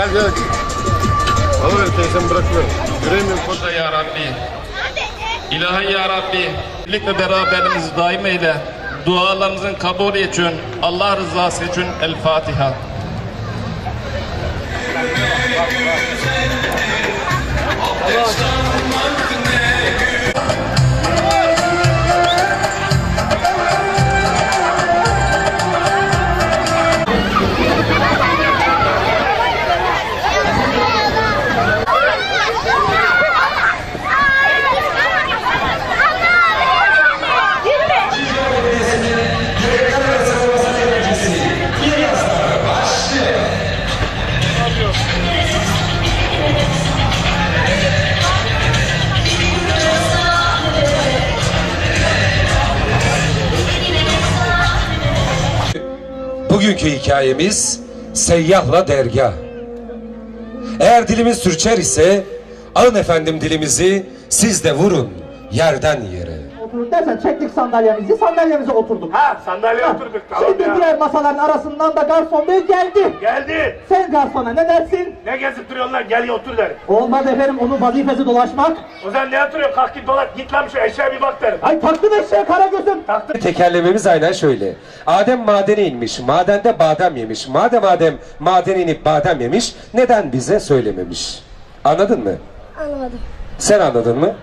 Gel gel. Alıver teyzemi bırakıyorum. Yürüyemiyorum. Burada ya Rabbi. İlahi ya Rabbi. Birlikte beraberimizi daim eyle. Dualarımızın kabulü için, Allah rızası için El Fatiha. Bugünkü hikayemiz seyyahla dergah. Eğer dilimiz sürçer ise alın efendim dilimizi siz de vurun yerden yere. Oturduk dersen çektik sandalyemizi, sandalyemize oturduk. Ha sandalyeye oturduk tamam Şimdi ya. diğer masaların arasından da garson bey geldi. Geldi. Sen garsona ne dersin? Ne gezip duruyorsun lan gel otur derim. Olmaz efendim onun vazifesi dolaşmak. O zaman ne oturuyorsun kalk git dolaş git lan şu eşeğe bir bak derim. Ay taktın eşeğe kara gözüm. Taktın. Tekerlememiz aynen şöyle. Adem madene inmiş, madende badem yemiş. Madem Adem madene inip badem yemiş, neden bize söylememiş? Anladın mı? Anlamadım. Sen anladın mı?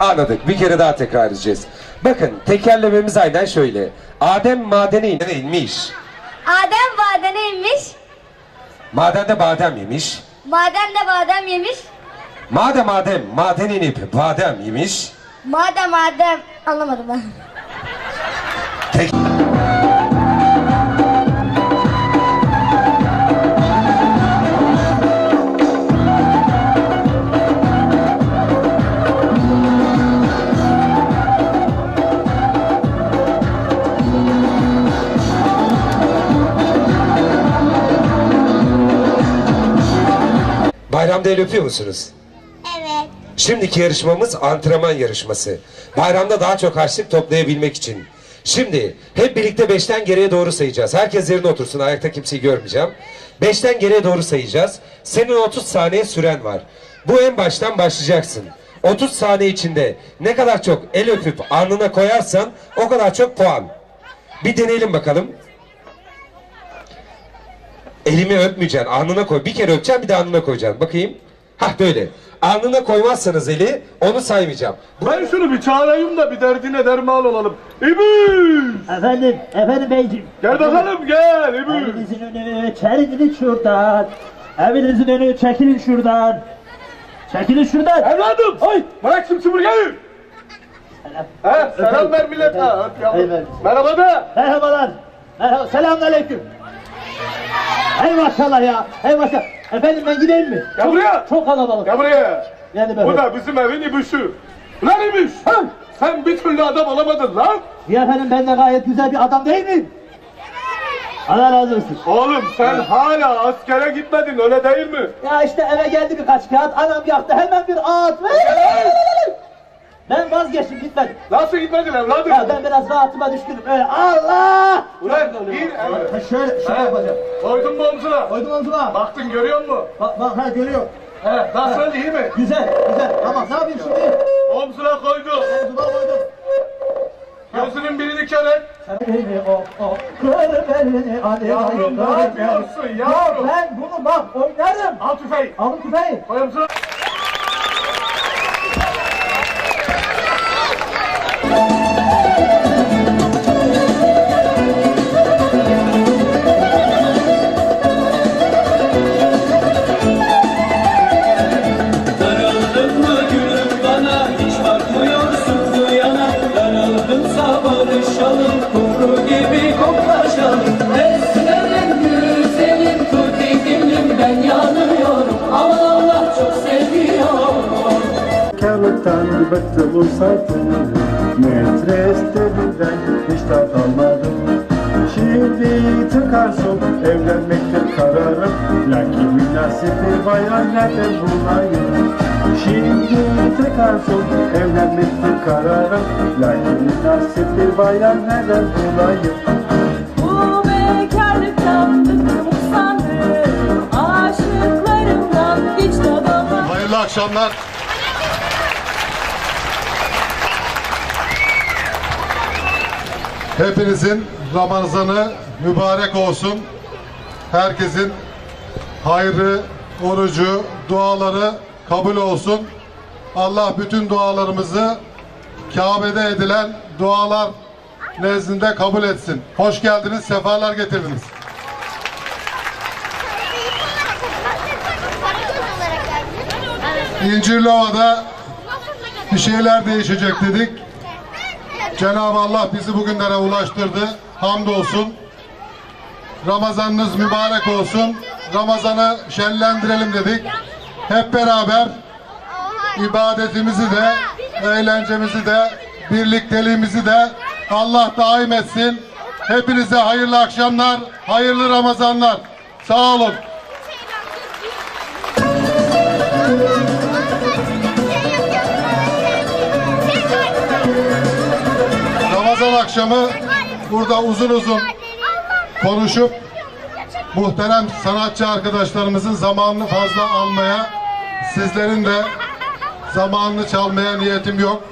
Anladık. Bir kere daha tekrar edeceğiz. Bakın tekerlememiz aynen şöyle. Adem madene inmiş. Adem badene inmiş. Madende badem yemiş. Madem de badem yemiş. Madem Adem maden inip badem yemiş. Madem Adem anlamadım ben. Tek... el öpüyor musunuz? Evet. Şimdiki yarışmamız antrenman yarışması. Bayramda daha çok harçlık toplayabilmek için. Şimdi hep birlikte beşten geriye doğru sayacağız. Herkes yerine otursun. Ayakta kimseyi görmeyeceğim. Beşten geriye doğru sayacağız. Senin 30 saniye süren var. Bu en baştan başlayacaksın. 30 saniye içinde ne kadar çok el öpüp alnına koyarsan o kadar çok puan. Bir deneyelim bakalım. Elimi öpmeyeceksin. Alnına koy. Bir kere öpeceksin bir de alnına koyacaksın. Bakayım. Hah böyle. Alnına koymazsanız eli onu saymayacağım. Ben şunu bir çağırayım da bir derdine derman olalım. İbiş! Efendim, efendim beyciğim. Gel bakalım gel İbiş! Evinizin önü, çerin şuradan. Evinizin önü, çekilin şuradan. Çekilin şuradan. Evladım! Ay! Bırak şimdi süpürgeyi! He, selam ver yavrum. Eyvallah. Merhaba da. Merhabalar. Merhaba. Selamünaleyküm. Hey maşallah ya. Hey maşallah. Efendim ben gideyim mi? Gel çok, buraya. Çok kalabalık. Gel buraya. Yani Bu böyle. da bizim evin İbiş'i. Ulan İbiş! Ha? Sen bir türlü adam alamadın lan. Ya efendim ben de gayet güzel bir adam değil miyim? Allah razı olsun. Oğlum sen hala askere gitmedin öyle değil mi? Ya işte eve geldi birkaç kağıt. Anam yaktı hemen bir ağıt. Ben vazgeçtim gitmedim. Nasıl gitmedin evladım? Ya ben biraz rahatıma düşkünüm. Öyle Allah! Ulan bir Ha, evet. Şöyle, şöyle yapacağım. Koydun mu omzuna? Koydum omzuma. Baktın görüyor musun? Bak, bak ha görüyor. He, nasıl iyi mi? Güzel, güzel. Tamam ne yapayım şimdi? Omzuna koydu. Omzuma koydum. Gözünün birini kör et. Beni o o kır beni Ali Yavrum, ne yapıyorsun Ya yavrum? ben bunu bak oynarım. Al tüfeği. Alın tüfeği. Koy omzuna. Bıktım usadım Metres derinden hiç tat almadım Şimdi tıkarsın evlenmekte kararım. Lakin münasibi bayan nerede bulayım Şimdi tıkarsın evlenmekte kararım. Lakin nasip bir bayan neden bulayım Bu bekarlıktan bıktım usandım Aşıklarımdan hiç tadamam Hayırlı akşamlar. Hepinizin Ramazanı mübarek olsun. Herkesin hayrı, orucu, duaları kabul olsun. Allah bütün dualarımızı Kabe'de edilen dualar nezdinde kabul etsin. Hoş geldiniz, sefalar getirdiniz. İncirlova'da bir şeyler değişecek dedik. Cenab-ı Allah bizi bugünlere ulaştırdı. Hamdolsun. Ramazanınız mübarek olsun. Ramazan'ı şenlendirelim dedik. Hep beraber ibadetimizi de, eğlencemizi de, birlikteliğimizi de Allah daim etsin. Hepinize hayırlı akşamlar, hayırlı Ramazanlar. Sağ olun. Akşamı burada uzun uzun konuşup muhterem sanatçı arkadaşlarımızın zamanını fazla almaya, sizlerin de zamanını çalmaya niyetim yok.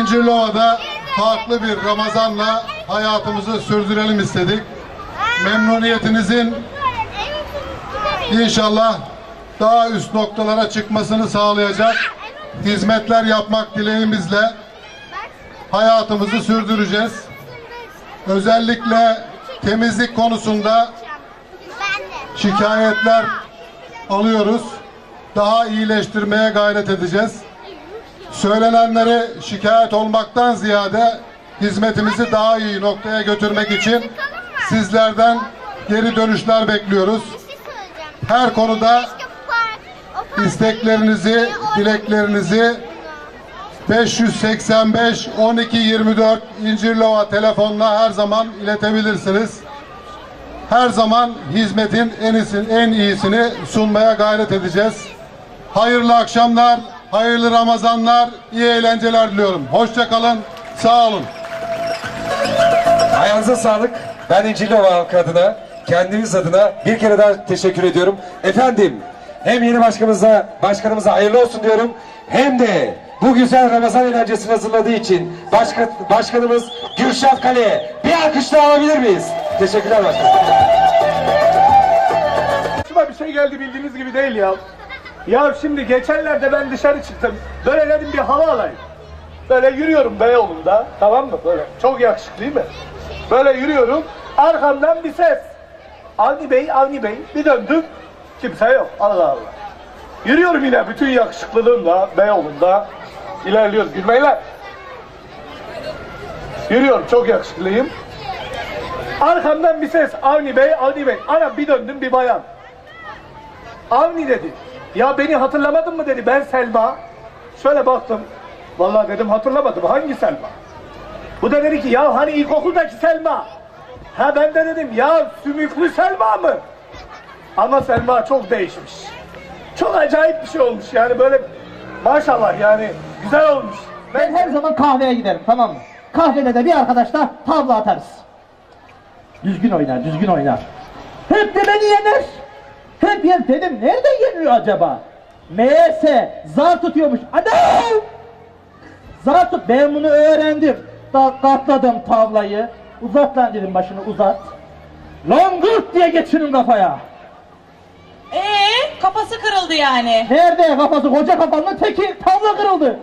İncirlova'da farklı bir Ramazan'la hayatımızı sürdürelim istedik. Memnuniyetinizin inşallah daha üst noktalara çıkmasını sağlayacak hizmetler yapmak dileğimizle hayatımızı sürdüreceğiz. Özellikle temizlik konusunda şikayetler alıyoruz. Daha iyileştirmeye gayret edeceğiz. Söylenenleri şikayet olmaktan ziyade hizmetimizi daha iyi noktaya götürmek için sizlerden geri dönüşler bekliyoruz. Her konuda isteklerinizi, dileklerinizi 585 12 24 İncirlova telefonla her zaman iletebilirsiniz. Her zaman hizmetin en iyisini, en iyisini sunmaya gayret edeceğiz. Hayırlı akşamlar, hayırlı Ramazanlar, iyi eğlenceler diliyorum. Hoşça kalın, sağ olun. Ayağınıza sağlık. Ben İncilova halkı adına, kendimiz adına bir kere daha teşekkür ediyorum. Efendim, hem yeni başkanımıza, başkanımıza hayırlı olsun diyorum. Hem de bu güzel Ramazan eğlencesini hazırladığı için başka, başkanımız Gülşah Kale'ye bir alkış daha alabilir miyiz? Teşekkürler başkanım. Başıma bir şey geldi bildiğiniz gibi değil ya. Ya şimdi geçenlerde ben dışarı çıktım. Böyle dedim bir hava alayım. Böyle yürüyorum Beyoğlu'nda. Tamam mı? Böyle çok yakışıklıyım ben. Böyle yürüyorum. Arkamdan bir ses. Avni Bey, Avni Bey. Bir döndüm. Kimse yok. Allah Allah. Yürüyorum yine bütün yakışıklılığımla Beyoğlu'nda. İlerliyoruz. Gülmeyle. Yürüyorum. Çok yakışıklıyım. Arkamdan bir ses. Avni Bey, Avni Bey. Ana bir döndüm bir bayan. Avni dedi. Ya beni hatırlamadın mı dedi. Ben Selma. Şöyle baktım. Vallahi dedim hatırlamadım. Hangi Selma? Bu da dedi ki ya hani ilkokuldaki Selma. Ha ben de dedim ya sümüklü Selma mı? Ama Selma çok değişmiş. Çok acayip bir şey olmuş yani böyle maşallah yani güzel olmuş. Ben her zaman kahveye giderim tamam mı? Kahvede de bir arkadaşla tavla atarız. Düzgün oynar, düzgün oynar. Hep de beni yener. Hep yer dedim nereden yeniyor acaba? Meğerse zar tutuyormuş. Adam! Zar tut. Ben bunu öğrendim. Da katladım tavlayı. Uzat lan dedim başını uzat. Langırt diye geçirin kafaya. Ee, kafası kırıldı yani. Nerede kafası koca kafanın teki tavla kırıldı.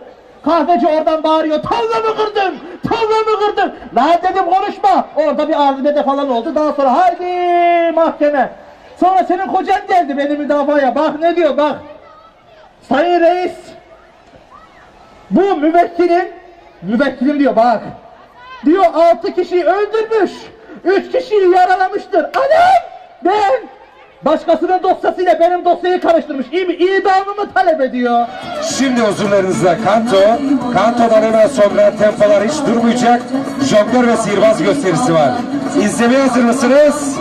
Kahveci oradan bağırıyor tavla mı kırdın? Tavla mı kırdın? Lan dedim konuşma. Orada bir arbede falan oldu. Daha sonra haydi mahkeme. Sonra senin kocan geldi beni müdafaya. Bak ne diyor bak. Sayın reis. Bu müvekkilim. Müvekkilim diyor bak. Diyor altı kişiyi öldürmüş. Üç kişiyi yaralamıştır. Anam! Ben! Başkasının dosyasıyla benim dosyayı karıştırmış. İyi mi? İdamımı talep ediyor. Şimdi huzurlarınızda kanto, kantodan hemen sonra tempolar hiç durmayacak. Jonglör ve sihirbaz gösterisi var. İzlemeye hazır mısınız?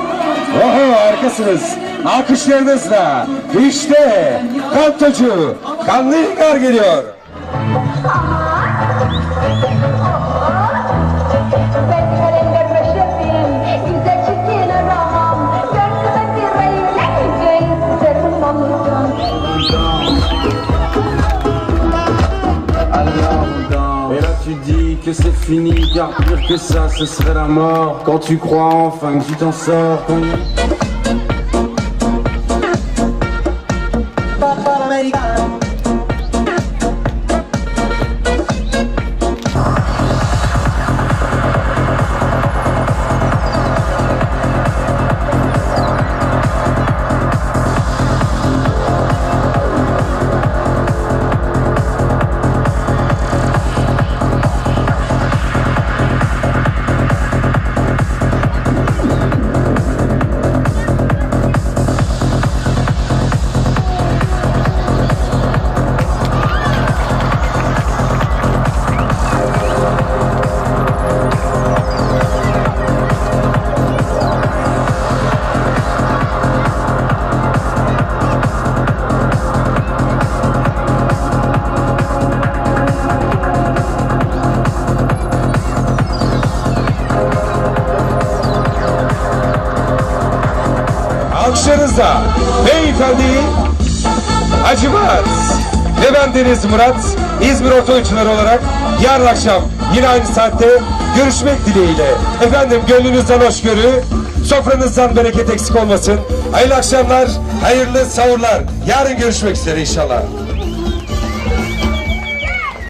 Oho harikasınız. Alkışlarınızla işte kantocu Kanlı geliyor. Tu dis que c'est fini Car pire que ça ce serait la mort. Quand tu crois enfin que tu t'en sors Alkışlarınızla beyefendi Acımat ve ben Deniz Murat İzmir Orta olarak yarın akşam yine aynı saatte görüşmek dileğiyle. Efendim gönlünüzden hoşgörü, sofranızdan bereket eksik olmasın. Hayırlı akşamlar, hayırlı sahurlar. Yarın görüşmek üzere inşallah.